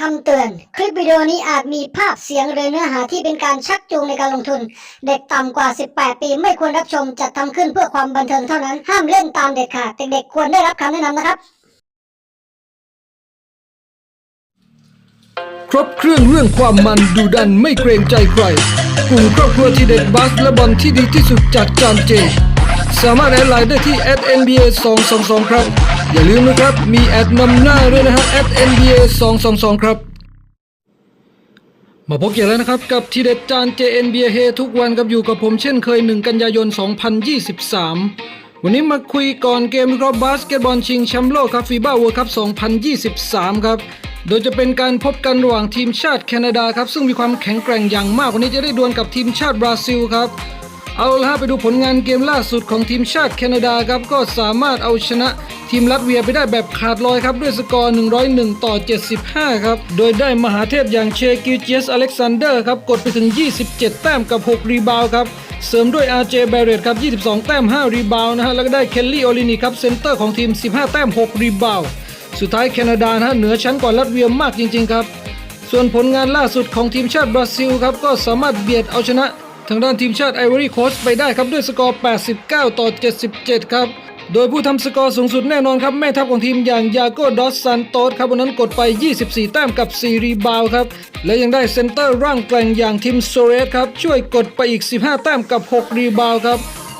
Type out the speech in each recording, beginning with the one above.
คำเตือน คลิปวิดีโอนี้อาจมีภาพเสียงหรือเนื้อหาที่เป็นการชักจูงในการลงทุน เด็กต่ำกว่า 18 ปีไม่ควรรับชมจัดทำขึ้นเพื่อความบันเทิงเท่านั้น ห้ามเล่นตามเด็ดขาดเด็กๆควรได้รับคำแนะนำนะครับ ครบเครื่องเรื่องความมันดูดันไม่เกรงใจใคร กลุ่มครอบครัวที่เด็ดบัสและบอลที่ดีที่สุดจากจานเจ สามารถแอดไลน์ได้ที่ @nba 222ครับ อย่าลืมนะครับ มีแอดนำหน้าด้วยนะฮะ @nba 222ครับมาพบกันแล้วนะครับ กับทีเด็ดจาน JNBA เฮทุกวันกับอยู่กับผมเช่นเคย 1 กันยายน 2023 วันนี้มาคุยก่อนเกมวิเคราะห์บาสเกตบอลชิงแชมป์โลกครับฟีบ้าเวิลด์คัพ2023 ครับโดยจะเป็นการพบกันระหว่างทีมชาติแคนาดาครับ ซึ่งมีความแข็งแกร่งอย่างมาก วันนี้จะได้ดวลกับทีมชาติบราซิลครับ เอาละฮะไปดูผลงานเกมล่าสุดของทีมชาติแคนาดาครับก็สามารถเอาชนะทีมลัตเวียไปได้แบบขาดลอยครับด้วยสกอร์ 101 ต่อ 75 ครับ โดยได้มหาเทพอย่างเชกิลเจสอเล็กซานเดอร์ครับกดไปถึง 27 แต้มกับ 6 รีบาวครับเสริมด้วย RJ b a r r e t t ครับ 22 แต้ม 5 รีบาวนะฮะแล้วก็ได้เคลลี่โอลินีครับเซนเตอร์ของทีม 15 แต้ม 6 รีบาวสุดท้ายแคนาดานะฮะเหนือชั้นกว่าลัตเวียมากจริง ๆ ครับ ส่วนผลงานล่าสุดของทีมชาติบราซิลครับก็สามารถเบียดเอาชนะ ทางด้านทีมชาติไอวอรี่โคสไปได้ครับด้วยสกอร์ 89 ต่อ 77 ครับ โดยผู้ทำสกอร์สูงสุดแน่นอนครับ แม่ทัพของทีมอย่างยาโกดอสซันโตสครับวันนั้นกดไป 24 แต้มกับ 4 รีบาวครับ และยังได้เซนเตอร์ร่างแกร่งอย่างทีมโซเรสครับ ช่วยกดไปอีก 15 แต้มกับ 6 รีบาวครับ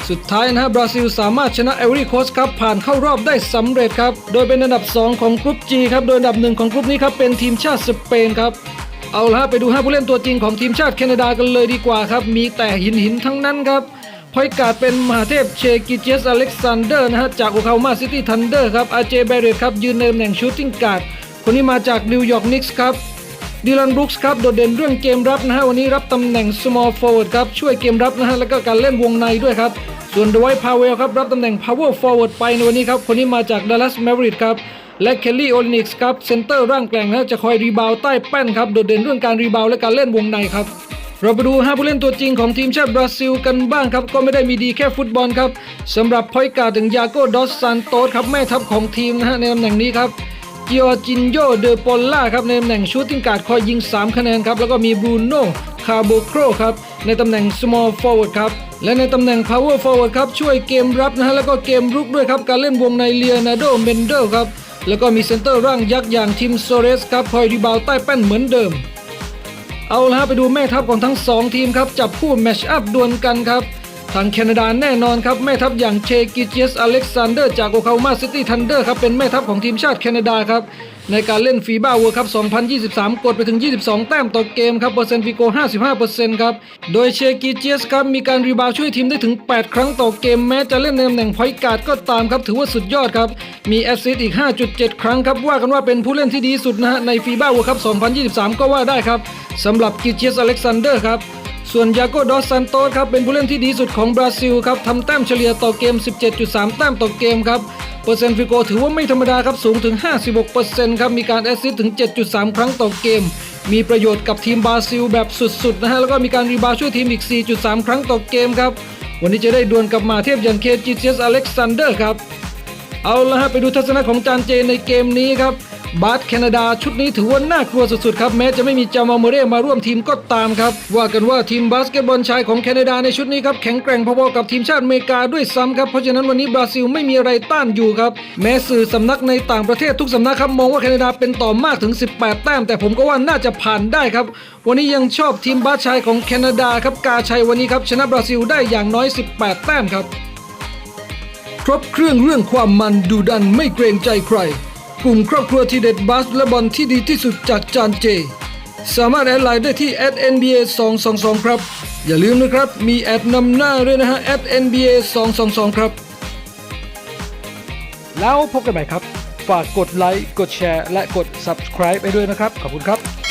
สุดท้ายนะฮะบราซิลสามารถชนะเอวอรี่โคสครับผ่านเข้ารอบได้สำเร็จครับ โดยเป็นอันดับ 2 ของกรุ๊ป G ครับ โดยอันดับหนึ่งของกรุ๊ปนี้ครับเป็นทีมชาติสเปนครับ เอาละฮะไปดูห้าผู้เล่นตัวจริงของทีมชาติแคนาดากันเลยดีกว่าครับ มีแต่หินหินทั้งนั้นครับพอยการ์ดเป็นมหาเทพเชกิเจสอเล็กซานเดอร์นะฮะจากโอคลาโฮมาซิตี้ทันเดอร์ครับอาเจเบเรตครับยืนในตำแหน่งชูตติ้งการ์ดคนนี้มาจากนิวยอร์กนิกส์ครับดิลันบรูคส์ครับโดดเด่นเรื่องเกมรับนะฮะวันนี้รับตำแหน่ง small forward ครับช่วยเกมรับนะฮะแล้วก็การเล่นวงในด้วยครับส่วนดไวท์พาวเวลครับรับตำแหน่ง power forward ไปในวันนี้ครับคนนี้มาจาก Dallas Mavericks ครับ และเคลลี่โอลินิกส์ครับเซนเตอร์ร่างแกร่งนะจะคอยรีบาวใต้แป้นครับโดดเด่นเรื่องการรีบาวและการเล่นวงในครับเราไปดู 5 ผู้เล่นตัวจริงของทีมชาติบราซิลกันบ้างครับ ก็ไม่ได้มีดีแค่ฟุตบอลครับสำหรับพอยการ์ดถึงยาโกดอสซานโตสครับแม่ทัพของทีมนะฮะในตำแหน่งนี้ครับเกียร์จินโยเดอปอลล่าครับในตำแหน่งชูตติ้งการ์ดคอยยิง 3 คะแนนครับ แล้วก็มีบรูโน่คาโบโครครับ ในตำแหน่ง small forward ครับ และในตำแหน่ง power forward ครับ ช่วยเกมรับนะฮะแล้วก็เกมรุกด้วยครับ การเล่นวงในเลียนาโดเมนเดลครับ แล้วก็มีเซนเตอร์ร่างยักษ์อย่างทีมโซเรสครับคอยรีบาวใต้แป้นเหมือนเดิม เอาละฮะไปดูแม่ทัพของทั้ง 2 ทีมครับจับคู่แมชอัพดวลกันครับ ทางแคนาดาแน่นอนครับ แม่ทัพอย่างเชกิเจสอเล็กซานเดอร์จากโอคลาโฮมาซิตี้ทันเดอร์ครับ เป็นแม่ทัพของทีมชาติแคนาดาครับ ในการเล่นฟีบ้าเวิร์คัพ 2023 กดไปถึง 22 แต้มต่อเกมครับ เปอร์เซ็นต์ฟีโก 55%ครับ โดยเชกิเจสครับ มีการรีบาวช่วยทีมได้ถึง 8 ครั้งต่อเกม แม้จะเล่นในตำแหน่งพอยการ์ดก็ตามครับ ถือว่าสุดยอดครับ มีแอสซิสต์อีก 5.7 ครั้งครับ ว่ากันว่าเป็นผู้เล่นที่ดีสุดนะฮะในฟีบ้าเวิร์คัพ 2023 ก็ว่าได้ครับสำหรับกิเจสอเล็กซานเดอร์ครับ ส่วนยาโกดอสซันโตสครับเป็นผู้เล่นที่ดีสุดของบราซิลครับทำแต้มเฉลี่ยต่อเกม 17.3 แต้มต่อเกมครับเปอร์เซ็นต์ฟิโกถือว่าไม่ธรรมดาครับสูงถึง 56%ครับมีการแอสซิสต์ถึง 7.3 ครั้งต่อเกม มีประโยชน์กับทีมบราซิลแบบสุดๆนะฮะแล้วก็มีการรีบาวช่วยทีมอีก 4.3 ครั้งต่อเกมครับวันนี้จะได้ดวลกับมาเทพย่างเคจิเจสอเล็กซานเดอร์ครับเอาละฮะไปดูทัศนะของจานเจในเกมนี้ครับ บาสแคนาดาชุดนี้ถือว่าน่ากลัวสุดๆครับ แม้จะไม่มีจามาโมเร่มาร่วมทีมก็ตามครับ ว่ากันว่าทีมบาสเกตบอลชายของแคนาดาในชุดนี้ครับแข็งแกร่งพอๆกับทีมชาติอเมริกาด้วยซ้ำครับเพราะฉะนั้นวันนี้บราซิลไม่มีอะไรต้านอยู่ครับแม้สื่อสำนักในต่างประเทศทุกสำนักครับมองว่าแคนาดาเป็นต่อมากถึง 18 แต้ม แต่ผมก็ว่าน่าจะผ่านได้ครับวันนี้ยังชอบทีมบาสชายของแคนาดาครับกาชัยวันนี้ครับชนะบราซิลได้อย่างน้อย 18 แต้มครับครบเครื่องเรื่องความมันดูดันไม่เกรงใจใคร กลุ่มครอบครัวที่เด็ดบาสและบอลที่ดีที่สุดจากจานเจ สามารถแอดไลน์ได้ที่ @nba 222ครับ อย่าลืมนะครับ มีแอดนำหน้าด้วยนะฮะ @nba 222ครับ แล้วพบกันใหม่ครับ ฝากกดไลค์ กดแชร์ และกด subscribe ไปด้วยนะครับ ขอบคุณครับ